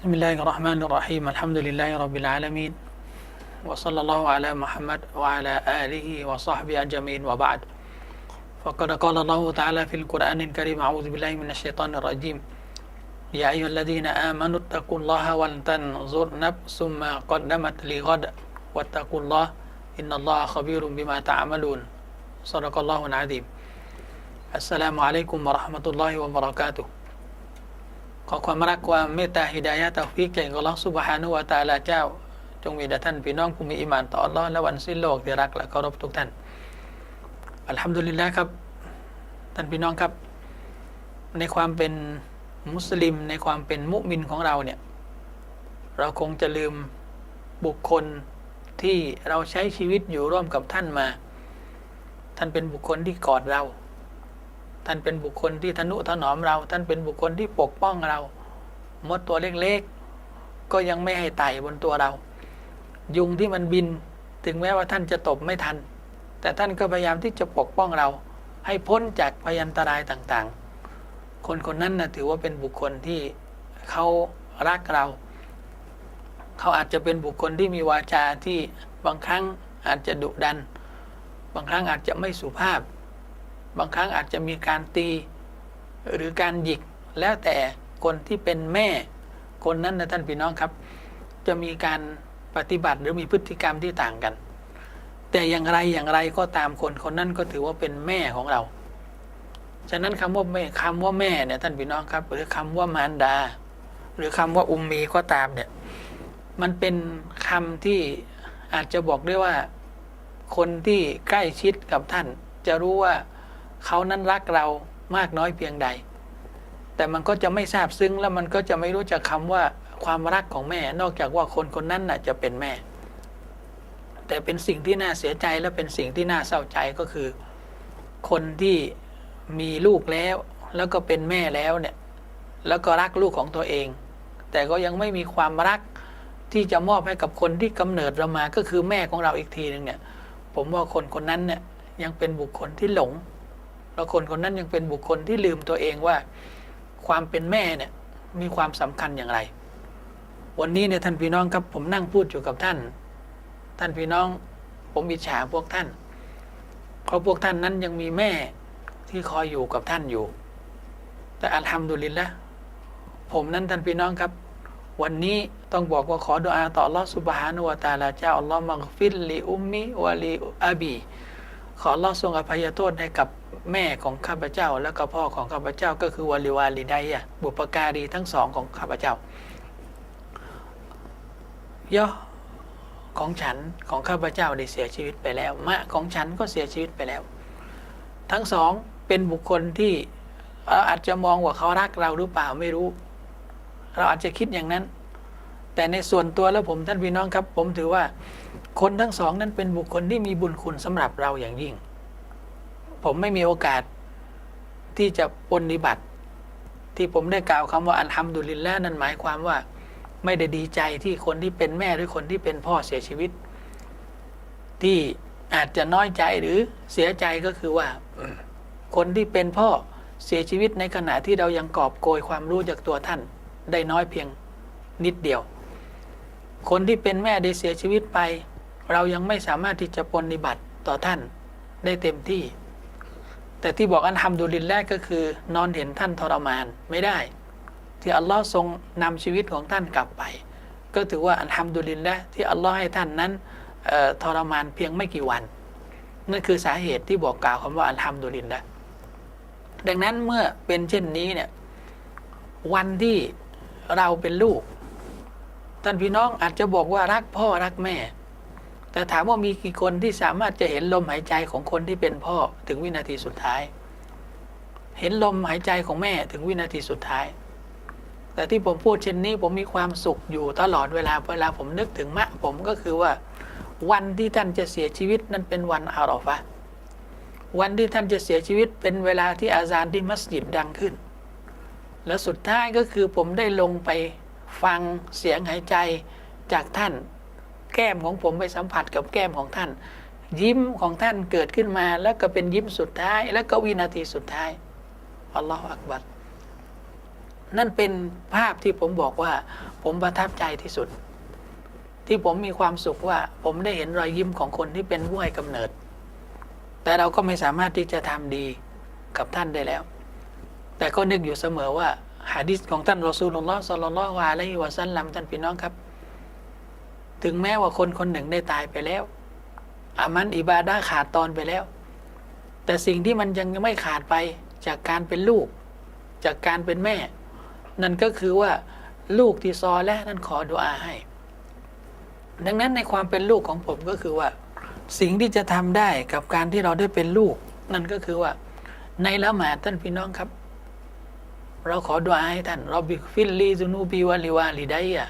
بسم الله الرحمن الرحيم الحمد لله رب العالمين وصلى الله على محمد وعلى آله وصحبه أجمعين وبعد فقد قال الله تعالى في القرآن الكريم أعوذ بالله من الشيطان الرجيم يا أيها الذين آمنوا اتقوا الله ولتنظر نفس ما قدمت لغد واتقوا الله إن الله خبير بما تعملون صدق الله العظيم السلام عليكم ورحمة الله وبركاته ขอความรักความเมตตาฮิดายะตาฟิกแก่อัลอสุบฮานุวะตาลาเจ้า จงมีแด่ท่านพี่น้องผู้มีอิมานต่ออัลอฮ์และวันสิ้นโลกที่รักและเคารพทุกท่านอัลฮัมดุลิลละครับ ท่านพี่น้องครับ ในความเป็นมุสลิมในความเป็นมุมินของเราเนี่ย เราคงจะลืมบุคคลที่เราใช้ชีวิตอยู่ร่วมกับท่านมา ท่านเป็นบุคคลที่กอดเรา ท่านเป็นบุคคลที่ทนุถนอมเรา ท่านเป็นบุคคลที่ปกป้องเรา มดตัวเล็กๆ ก็ยังไม่ให้ไต่บนตัวเรา ยุงที่มันบิน ถึงแม้ว่าท่านจะตบไม่ทัน แต่ท่านก็พยายามที่จะปกป้องเรา ให้พ้นจากพยันตรายต่างๆ คนคนนั้นนะถือว่าเป็นบุคคลที่เขารักเรา เขาอาจจะเป็นบุคคลที่มีวาจาที่บางครั้งอาจจะดุดัน บางครั้งอาจจะไม่สุภาพ บางครั้งอาจจะมีการตีหรือการหยิก แล้วแต่คนที่เป็นแม่คนนั้นนะท่านพี่น้องครับ จะมีการปฏิบัติหรือมีพฤติกรรมที่ต่างกัน แต่อย่างไรอย่างไรก็ตามคนคนนั้นก็ถือว่าเป็นแม่ของเรา ฉะนั้นคำว่าแม่คำว่าแม่เนี่ยท่านพี่น้องครับ หรือคำว่ามารดา หรือคำว่าอุมมีก็ตามเนี่ยมันเป็นคำที่อาจจะบอกได้ว่า คนที่ใกล้ชิดกับท่าน จะรู้ว่า เขานั้นรักเรามากน้อยเพียงใด แต่มันก็จะไม่ทราบซึ้งแล้วมันก็จะไม่รู้จักคำว่าความรักของแม่ นอกจากว่าคนคนนั้นน่ะจะเป็นแม่ แต่เป็นสิ่งที่น่าเสียใจและเป็นสิ่งที่น่าเศร้าใจก็คือ คนที่มีลูกแล้ว แล้วก็เป็นแม่แล้วเนี่ย แล้วก็รักลูกของตัวเอง แต่ก็ยังไม่มีความรักที่จะมอบให้กับคนที่กำเนิดเรามาก็คือแม่ของเราอีกทีหนึ่งเนี่ย ผมว่าคนคนนั้นเนี่ยยังเป็นบุคคลที่หลง แล้วคนคนนั้นยังเป็นบุคคลที่ลืมตัวเองว่า ความเป็นแม่เนี่ยมีความสำคัญอย่างไร วันนี้เนี่ยท่านพี่น้องครับผมนั่งพูดอยู่กับท่าน ท่านพี่น้องผมอิจฉาพวกท่าน เพราะพวกท่านนั้นยังมีแม่ที่คอยอยู่กับท่านอยู่ แต่อัลฮัมดุลิลละผมนั้นท่านพี่น้องครับวันนี้ต้องบอกว่าขอดุอาต่อลอสุบฮานุวะตาลาเจ้าอัลลอฮฺมักฟิลลิอุมมิวะลีอาบี ขอลอทรงอภัยโทษให้กับแม่ของข้าพเจ้า และก็พ่อของข้าพเจ้า ก็คือวลิวาลิไดยะบุปการีทั้งสองของข้าพเจ้าย่อของฉันของข้าพเจ้าได้เสียชีวิตไปแล้ว มะของฉันก็เสียชีวิตไปแล้ว ทั้งสองเป็นบุคคลที่เราอาจจะมองว่าเขารักเราหรือเปล่าไม่รู้ เราอาจจะคิดอย่างนั้น แต่ในส่วนตัวแล้วผมท่านพี่น้องครับ ผมถือว่าคนทั้งสองนั้นเป็นบุคคลที่มีบุญคุณสำหรับเราอย่างยิ่ง ผมไม่มีโอกาสที่จะปฏิบัติ ที่ผมได้กล่าวคำว่าอัลฮัมดุลิลละนั่นหมายความว่าไม่ได้ดีใจที่คนที่เป็นแม่หรือคนที่เป็นพ่อเสียชีวิต ที่อาจจะน้อยใจหรือเสียใจก็คือว่า คนที่เป็นพ่อเสียชีวิตในขณะที่เรายังกอบโกยความรู้จากตัวท่าน ได้น้อยเพียงนิดเดียว คนที่เป็นแม่ได้เสียชีวิตไป เรายังไม่สามารถที่จะปฏิบัติต่อท่านได้เต็มที่ แต่ที่บอกอันทำดูลินแรกก็คือ นอนเห็นท่านทรมานไม่ได้ ที่อัลลอฮ์ทรงนำชีวิตของท่านกลับไป ก็ถือว่าอันทำดูลินและที่อัลลอฮ์ให้ท่านนั้นทรมานเพียงไม่กี่วัน นั่นคือสาเหตุที่บอกกล่าวคำว่าอันทำดูลินและดังนั้นเมื่อเป็นเช่นนี้เนี่ยวันที่เราเป็นลูก ท่านพี่น้องอาจจะบอกว่ารักพ่อรักแม่ แต่ถามว่ามีกี่คนที่สามารถจะเห็นลมหายใจของคนที่เป็นพ่อถึงวินาทีสุดท้าย เห็นลมหายใจของแม่ถึงวินาทีสุดท้าย แต่ที่ผมพูดเช่นนี้ผมมีความสุขอยู่ตลอดเวลาเวลาผมนึกถึงมะผมก็คือว่า วันที่ท่านจะเสียชีวิตนั้นเป็นวันอารอฟะวันที่ท่านจะเสียชีวิตเป็นเวลาที่อาจารย์ที่มัสยิดดังขึ้น แล้วสุดท้ายก็คือผมได้ลงไป ฟังเสียงหายใจจากท่าน แก้มของผมไปสัมผัสกับแก้มของท่าน ยิ้มของท่านเกิดขึ้นมา แล้วก็เป็นยิ้มสุดท้าย แล้วก็วินาทีสุดท้ายอัลลอฮฺอักบัรนั่นเป็นภาพที่ผมบอกว่า ผมประทับใจที่สุด ที่ผมมีความสุขว่า ผมได้เห็นรอยยิ้มของคนที่เป็นผู้ให้กำเนิด แต่เราก็ไม่สามารถที่จะทำดีกับท่านได้แล้ว แต่ก็นึกอยู่เสมอว่า หะดิษของท่านรอซูลุลลอฮ์สัลลัลลอฮุอะลัยฮิวะซัลลัมท่านพี่น้องครับ ถึงแม้ว่าคนคนหนึ่งได้ตายไปแล้วอามันอิบาดาขาดตอนไปแล้ว แต่สิ่งที่มันยังไม่ขาดไปจากการเป็นลูก จากการเป็นแม่ นั่นก็คือว่าลูกที่ซอและนั่นขอดุอาให้ ดังนั้นในความเป็นลูกของผมก็คือว่า สิ่งที่จะทำได้กับการที่เราได้เป็นลูก นั่นก็คือว่าในละหมาดท่านพี่น้องครับ เราขอดุอาให้ท่านเราบิฟิลลีซุนูบีวาลิวาลิไดอะ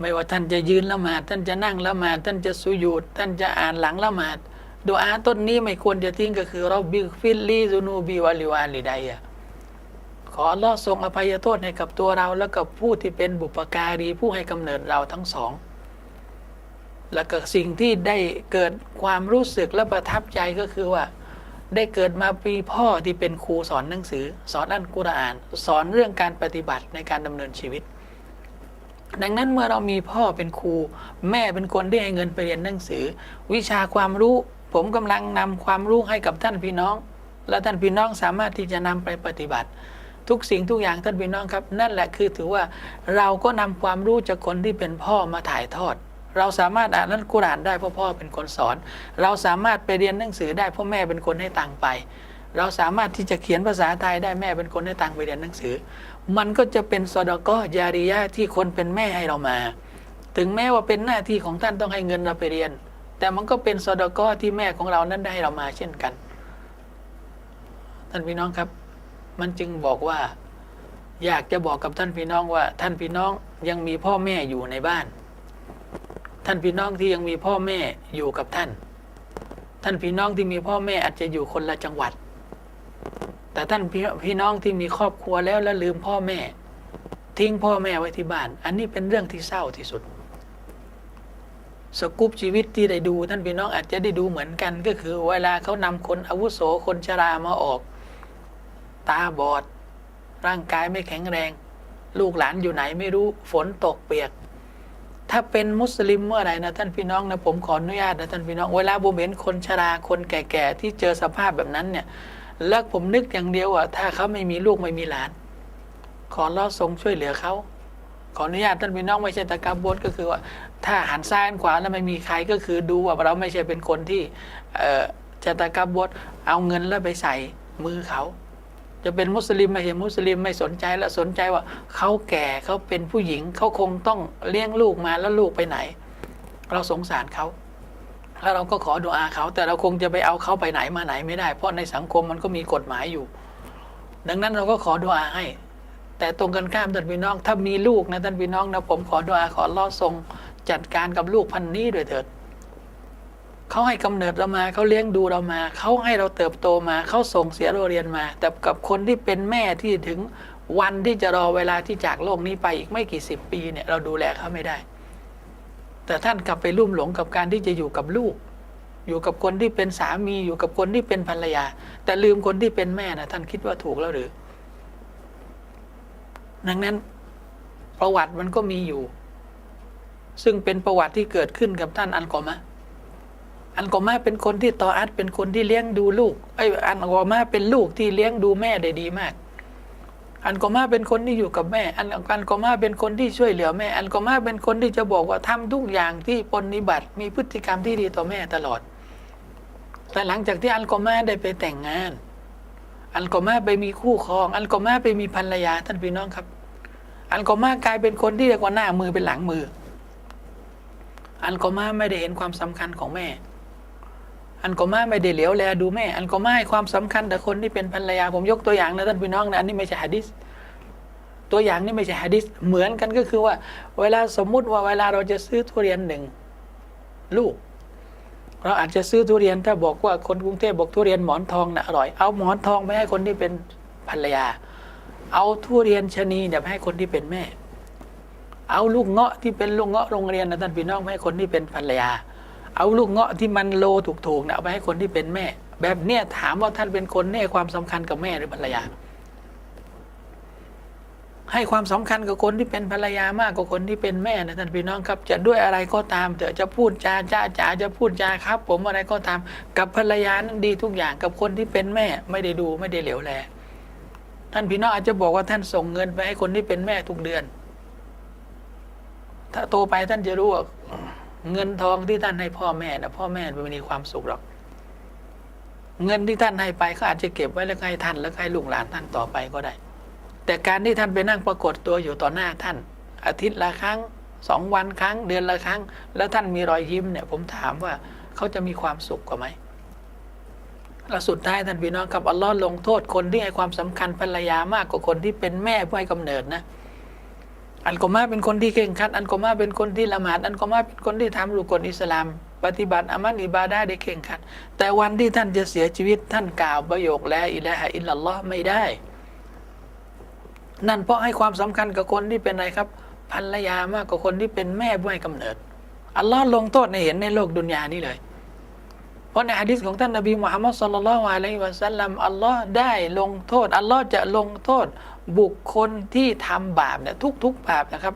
ไม่ว่าท่านจะยืนละหมาดท่านจะนั่งละหมาดท่านจะสุญูดท่านจะอ่านหลังละหมาดดุอาต้นนี้ไม่ควรจะทิ้งก็คือเราบิฟิลลีซุนูบีวาลิวาลิไดอะขอลอทรงอภัยโทษให้กับตัวเรา และกับผู้ที่เป็นบุปการีผู้ให้กำเนิดเราทั้งสอง แล้วก็สิ่งที่ได้เกิดความรู้สึกและประทับใจก็คือว่า ได้เกิดมาปีพ่อที่เป็นครูสอนหนังสือ สอนอัลกุรอาน สอนเรื่องการปฏิบัติในการดำเนินชีวิต ดังนั้นเมื่อเรามีพ่อเป็นครู แม่เป็นคนที่ให้เงินไปเรียนหนังสือ วิชาความรู้ผมกำลังนำความรู้ให้กับท่านพี่น้อง และท่านพี่น้องสามารถที่จะนำไปปฏิบัติ ทุกสิ่งทุกอย่างท่านพี่น้องครับ นั่นแหละคือถือว่าเราก็นำความรู้จากคนที่เป็นพ่อมาถ่ายทอด เราสามารถอ่านนัลกุรานได้เพราะพ่อเป็นคนสอน เราสามารถไปเรียนหนังสือได้เพราะแม่เป็นคนให้ตังค์ไป เราสามารถที่จะเขียนภาษาไทยได้แม่เป็นคนให้ตังค์ไปเรียนหนังสือ มันก็จะเป็นสอดก็ยาริยะที่คนเป็นแม่ให้เรามา ถึงแม้ว่าเป็นหน้าที่ของท่านต้องให้เงินเราไปเรียน แต่มันก็เป็นสอดก็ที่แม่ของเรานั้นได้เรามาเช่นกันท่านพี่น้องครับ มันจึงบอกว่า อยากจะบอกกับท่านพี่น้องว่า ท่านพี่น้องยังมีพ่อแม่อยู่ในบ้าน ท่านพี่น้องที่ยังมีพ่อแม่อยู่กับท่าน ท่านพี่น้องที่มีพ่อแม่อาจจะอยู่คนละจังหวัด แต่ท่านพี่พี่น้องที่มีครอบครัวแล้วแล้วลืมพ่อแม่ ทิ้งพ่อแม่ไว้ที่บ้าน อันนี้เป็นเรื่องที่เศร้าที่สุด สกุปชีวิตที่ได้ดู ท่านพี่น้องอาจจะได้ดูเหมือนกัน ก็คือ เวลาเขานำคนอาวุโสคนชรามาออก ตาบอด ร่างกายไม่แข็งแรง ลูกหลานอยู่ไหนไม่รู้ฝนตกเปียก ถ้าเป็นมุสลิมเมื่อไหร่นะท่านพี่น้องนะผมขออนุญาตนะท่านพี่น้อง เวลาผมเห็นคนชราคนแก่ๆที่เจอสภาพแบบนั้นเนี่ยแล้วผมนึกอย่างเดียวว่าถ้าเขาไม่มีลูกไม่มีหลาน ขอรอดทรงช่วยเหลือเขาขออนุญาตท่านพี่น้องไม่ใช่ตะกาบดก็คือว่า ถ้าหันซ้ายหันขวาแล้วไม่มีใครก็คือดูว่าเราไม่ใช่เป็นคนที่เอ่อจะตะกาบดเอาเงินแล้วไปใส่มือเขา จะเป็นมุสลิมไม่ใช่มุสลิมไม่สนใจแล้วสนใจว่าเขาแก่เขาเป็นผู้หญิงเขาคงต้องเลี้ยงลูกมาแล้วลูกไปไหน เราสงสารเขาแล้วเราก็ขอดุอาเขา แต่เราคงจะไปเอาเขาไปไหนมาไหนไม่ได้ เพราะในสังคมมันก็มีกฎหมายอยู่ ดังนั้นเราก็ขอดุอาให้ แต่ตรงกันข้ามท่านพี่น้อง ถ้ามีลูกนะท่านพี่น้องนะผมขอดุอาขอรอดทรงจัดการกับลูกพันนี้ด้วยเถิด เขาให้กำเนิดเรามาเขาเลี้ยงดูเรามา เขาให้เราเติบโตมาเขาส่งเสียเราเรียนมา แต่กับคนที่เป็นแม่ที่ถึงวันที่จะรอเวลาที่จากโลกนี้ไปอีกไม่กี่สิบปีเนี่ยเราดูแลเขาไม่ได้ แต่ท่านกลับไปลุ่มหลงกับการที่จะอยู่กับลูก อยู่กับคนที่เป็นสามีอยู่กับคนที่เป็นภรรยา แต่ลืมคนที่เป็นแม่นะท่านคิดว่าถูกแล้วหรือ ดังนั้นประวัติมันก็มีอยู่ ซึ่งเป็นประวัติที่เกิดขึ้นกับท่านอันกอมะ อันกอมาเป็นคนที่ต่ออัดเป็นคนที่เลี้ยงดูลูกไอ้อันกอมาเป็นลูกที่เลี้ยงดูแม่ได้ดีมาก อันกอมาเป็นคนที่อยู่กับแม่ อันอันกอมาเป็นคนที่ช่วยเหลือแม่ อันกอมาเป็นคนที่จะบอกว่าทำทุกอย่างที่ปฏิบัติมีพฤติกรรมที่ดีต่อแม่ตลอด แต่หลังจากที่อันกอมาได้ไปแต่งงาน อันกอมาไปมีคู่ครอง อันกอมาไปมีภรรยาท่านพี่น้องครับ อันกอมากลายเป็นคนที่เรียกว่าหน้ามือเป็นหลังมือ อันกอมาไม่ได้เห็นความสำคัญของแม่ อันกอมาไม่ได้เหลียวแลดูแม่ อันกอมาให้ความสำคัญแต่คนที่เป็นภรรยาผมยกตัวอย่างนะท่านพี่น้องนะอันนี้ไม่ใช่ฮะดิษตัวอย่างนี่ไม่ใช่ฮะดิษเหมือนกันก็คือว่า เวลาสมมุติว่าเวลาเราจะซื้อทุเรียนหนึ่งลูก เราอาจจะซื้อทุเรียนถ้าบอกว่าคนกรุงเทพบอกทุเรียนหมอนทองนะอร่อยเอาหมอนทองไปให้คนที่เป็นภรรยา เอาทุเรียนชะนีเนี่ยไปให้คนที่เป็นแม่ เอาลูกเงาะที่เป็นลูกเงาะโรงเรียนนะท่านพี่น้องไปให้คนที่เป็นภรรยา เอาลูกเงาะที่มันโลถูกๆเนี่ยเอาไปให้คนที่เป็นแม่ แบบเนี้ยถามว่าท่านเป็นคนเนี่ความสำคัญกับแม่หรือภรรยา ให้ความสำคัญกับคนที่เป็นภรรยามากกว่าคนที่เป็นแม่นะท่านพี่น้องครับ จะด้วยอะไรก็ตามเถอะจะพูดจาจ้าจ๋าจะพูดจาครับ ผมอะไรก็ตาม กับภรรยานั้นดีทุกอย่างกับคนที่เป็นแม่ ไม่ได้ดูไม่ได้เหลียวแลท่านพี่น้องอาจจะบอกว่าท่านส่งเงินไปให้คนที่เป็นแม่ทุกเดือน ถ้าโตไปท่านจะรู้ว่า เงินทองที่ท่านให้พ่อแม่นะพ่อแม่ไม่มีความสุขหรอก เงินที่ท่านให้ไปเขาอาจจะเก็บไว้แล้วให้ท่านแล้วให้ลูกหลานท่านต่อไปก็ได้ แต่การที่ท่านไปนั่งปรากฏตัวอยู่ต่อหน้าท่าน อาทิตย์ละครั้งสองวันครั้ง เดือนละครั้ง แล้วท่านมีรอยยิ้มเนี่ย ผมถามว่าเขาจะมีความสุขกว่าไหมแล้วสุดท้ายท่านพี่น้องครับอัลลอฮ์ลงโทษคนที่ให้ความสำคัญภรรยามากกว่าคนที่เป็นแม่ผู้ให้กำเนิดนะ อันกอมาเป็นคนที่เก่งขัด อันกอมาเป็นคนที่ละหมาด อันกอมาเป็นคนที่ทำรุกลอิสลาม ปฏิบัติอามันอิบาดาได้เก่งขัด แต่วันที่ท่านจะเสียชีวิตท่านกล่าวประโยคแล้วอิละฮะอิลลัลลอฮ์ไม่ได้ นั่นเพราะให้ความสำคัญกับคนที่เป็นอะไรครับภรรยามากกว่าคนที่เป็นแม่ผู้ให้กำเนิด อัลลอฮ์ลงโทษในเห็นในโลกดุนยานี้เลย ราะในฮะดิษของท่านนบีมุฮัมมัดสุลลัลลอฮุอะลัยฮิวะสัลลัมอัลลอฮ์ได้ลงโทษ อัลลอฮ์จะลงโทษบุคคลที่ทำบาปเนี่ยทุกๆบาปนะครับ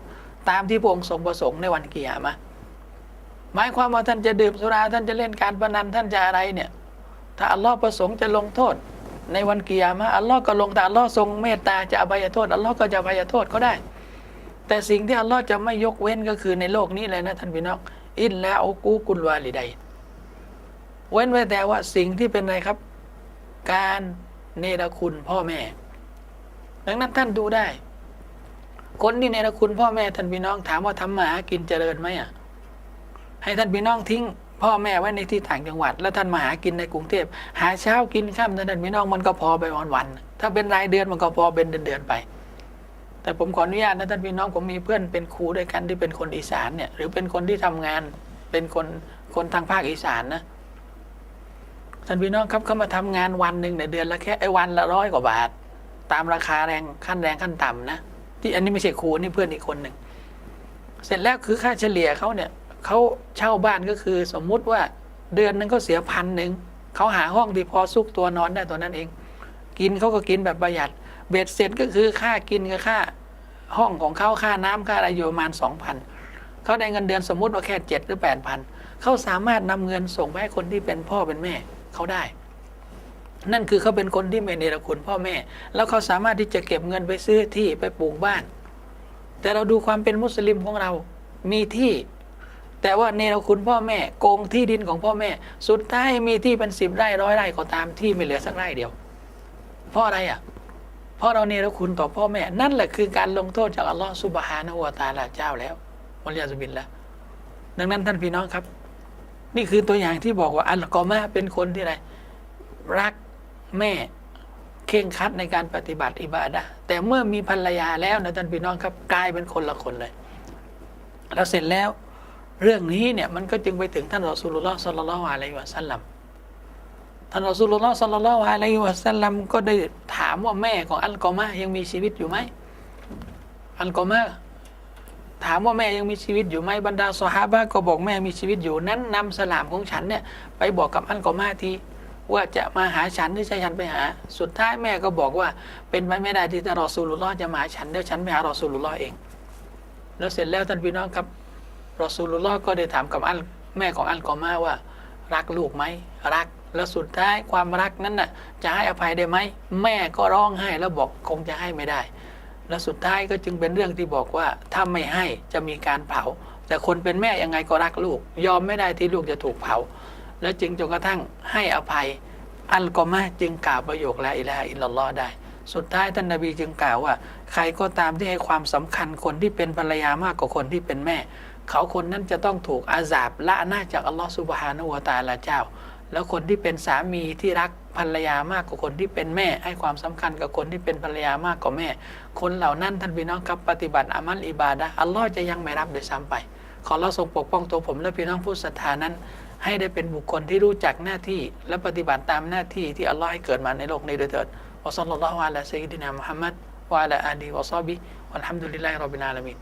ตามที่พระองค์ทรงประสงค์ในวันกิยามะหมายความว่าท่านจะดื่มสุราท่านจะเล่นการพนันท่านจะอะไรเนี่ย ถ้าอัลลอฮ์ประสงค์จะลงโทษ ในวันกิยามะอัลลอฮ์ก็ลงแต่อัลลอฮ์ทรงเมตตาจะอภัยโทษอัลลอฮ์ก็จะอภัยโทษก็ได้ แต่สิ่งที่อัลลอฮ์จะไม่ยกเว้นก็คือในโลกนี้เลยนะท่านพี่น้องอินและอุกูกุลวาลิดัยน์ เว้นไว้แต่ว่าสิ่งที่เป็นอะไรครับ การเนรคุณพ่อแม่ ดังนั้นท่านดูได้ คนที่เนรคุณพ่อแม่ท่านพี่น้องถามว่าทำมาหากินเจริญไหมอะให้ท่านพี่น้องทิ้งพ่อแม่ไว้ในที่ต่างจังหวัด แล้วท่านมาหากินในกรุงเทพหาเช้ากินค่ำท่านพี่น้องมันก็พอไปวันๆถ้าเป็นรายเดือนมันก็พอเป็นเดือนๆไป แต่ผมขออนุญาตนะท่านพี่น้องผมมีเพื่อนเป็นครูด้วยกันที่เป็นคนอีสานเนี่ยหรือเป็นคนที่ทำงานเป็นคนคนทางภาคอีสานนะ ท่านพี่น้องครับเขามาทำงานวันหนึ่งเนี่ยเดือนละแค่ไอ้วันละร้อยกว่าบาท ตามราคาแรงขั้นแรงขั้นต่ำนะที่อันนี้ไม่ใช่ครูนี่เพื่อนอีกคนหนึ่งเสร็จแล้วคือค่าเฉลี่ยเขาเนี่ยเขาเช่าบ้านก็คือสมมุติว่าเดือนนึงก็เสียพันหนึ่งเขาหาห้องที่พอซุกตัวนอนได้ตัวนั้นเอง กินเขาก็กินแบบประหยัด เบ็ดเสร็จก็คือค่ากินกับค่าห้องของเขาค่าน้ำค่าอะไรอยู่ประมาณสองพันเขาได้เงินเดือนสมมุติว่าแค่เจ็ดหรือแปดพันเขาสามารถนำเงินส่งไปให้คนที่เป็นพ่อเป็นแม่ เขาได้ นั่นคือเขาเป็นคนที่ไม่เนรคุณพ่อแม่ แล้วเขาสามารถที่จะเก็บเงินไปซื้อที่ไปปลูกบ้าน แต่เราดูความเป็นมุสลิมของเรามีที่ แต่ว่าเนรคุณพ่อแม่โกงที่ดินของพ่อแม่ สุดท้ายมีที่เป็นสิบไร่ร้อยไร่ก็ตามที่ไม่เหลือสักไร่เดียว เพราะอะไรอะเพราะเราเนรคุณต่อพ่อแม่ นั่นแหละคือการลงโทษจากอัลลอฮฺสุบฮานะฮูวะตาลาเจ้าแล้วมัลยาสุบินละดังนั้นท่านพี่น้องครับ นี่คือตัวอย่างที่บอกว่าอัลกอมาเป็นคนที่อะไรรักแม่เข่งคัดในการปฏิบัติอิบาดะแต่เมื่อมีภรรยาแล้วนะท่านพี่น้องครับกลายเป็นคนละคนเลย แล้วเสร็จแล้ว เรื่องนี้เนี่ยมันก็จึงไปถึงท่านรอสูลุลลอฮ์สัลลัลลอฮุอะลัยฮิวะสัลลัมท่านรอสูลุลลอฮ์สัลลัลลอฮุอะลัยฮิวะสัลลัมก็ได้ถามว่าแม่ของอัลกอมายังมีชีวิตอยู่ไหมอัลกอมา ถามว่าแม่ยังมีชีวิตอยู่ไหมบรรดาสหาบะก็บอกแม่มีชีวิตอยู่นั้นนำสลามของฉันเนี่ยไปบอกกับอัลกอมาทีว่าจะมาหาฉันหรือจะฉันไปหา สุดท้ายแม่ก็บอกว่า เป็นไปไม่ได้ที่จะรอสูลุลลอฮ์จะมาหาฉันเดี๋ยวฉันไปหารอสูลุลลอฮ์เอง แล้วเสร็จแล้วท่านพี่น้องครับรอสูลุลลอฮ์ก็ได้ถามกับอัลแม่ของอัลกอมาว่า รักลูกไหมรักแล้วสุดท้ายความรักนั้นน่ะจะให้อภัยได้ไหมแม่ก็ร้องไห้แล้วบอกคงจะให้ไม่ได้ แล้วสุดท้ายก็จึงเป็นเรื่องที่บอกว่าถ้าไม่ให้จะมีการเผา แต่คนเป็นแม่ยังไงก็รักลูก ยอมไม่ได้ที่ลูกจะถูกเผา แล้วจึงจนกระทั่งให้อภัย อัลกอมาจึงกล่าวประโยคละอิละอิลลัลอฮ์ได้ สุดท้ายท่านนบีจึงกล่าวว่า ใครก็ตามที่ให้ความสำคัญคนที่เป็นภรรยามากกว่าคนที่เป็นแม่ เขาคนนั้นจะต้องถูกอาซาบละหน้าจากอัลลอฮ์สุบฮานะฮูวะตะอาลาเจ้า แล้วคนที่เป็นสามีที่รักภรรยามากกว่าคนที่เป็นแม่ ให้ความสำคัญกับคนที่เป็นภรรยามากกว่าแม่ คนเหล่านั้นท่านพี่น้องครับปฏิบัติอามัลอิบาดะอัลลอฮ์จะยังไม่รับโดยซ้ำไป ขอเราทรงปกป้องตัวผมและพี่น้องผู้ศรัทธานั้น ให้ได้เป็นบุคคลที่รู้จักหน้าที่ และปฏิบัติตามหน้าที่ที่อัลลอฮ์ให้เกิดมาในโลกนี้โดยเถิดวะซัลลัลลอฮุอะลาซัยยิดินามุฮัมมัดวะอะลาอาลีวะซอบิวัลฮัมดุลิลลาฮิร็อบบิลอาลามีน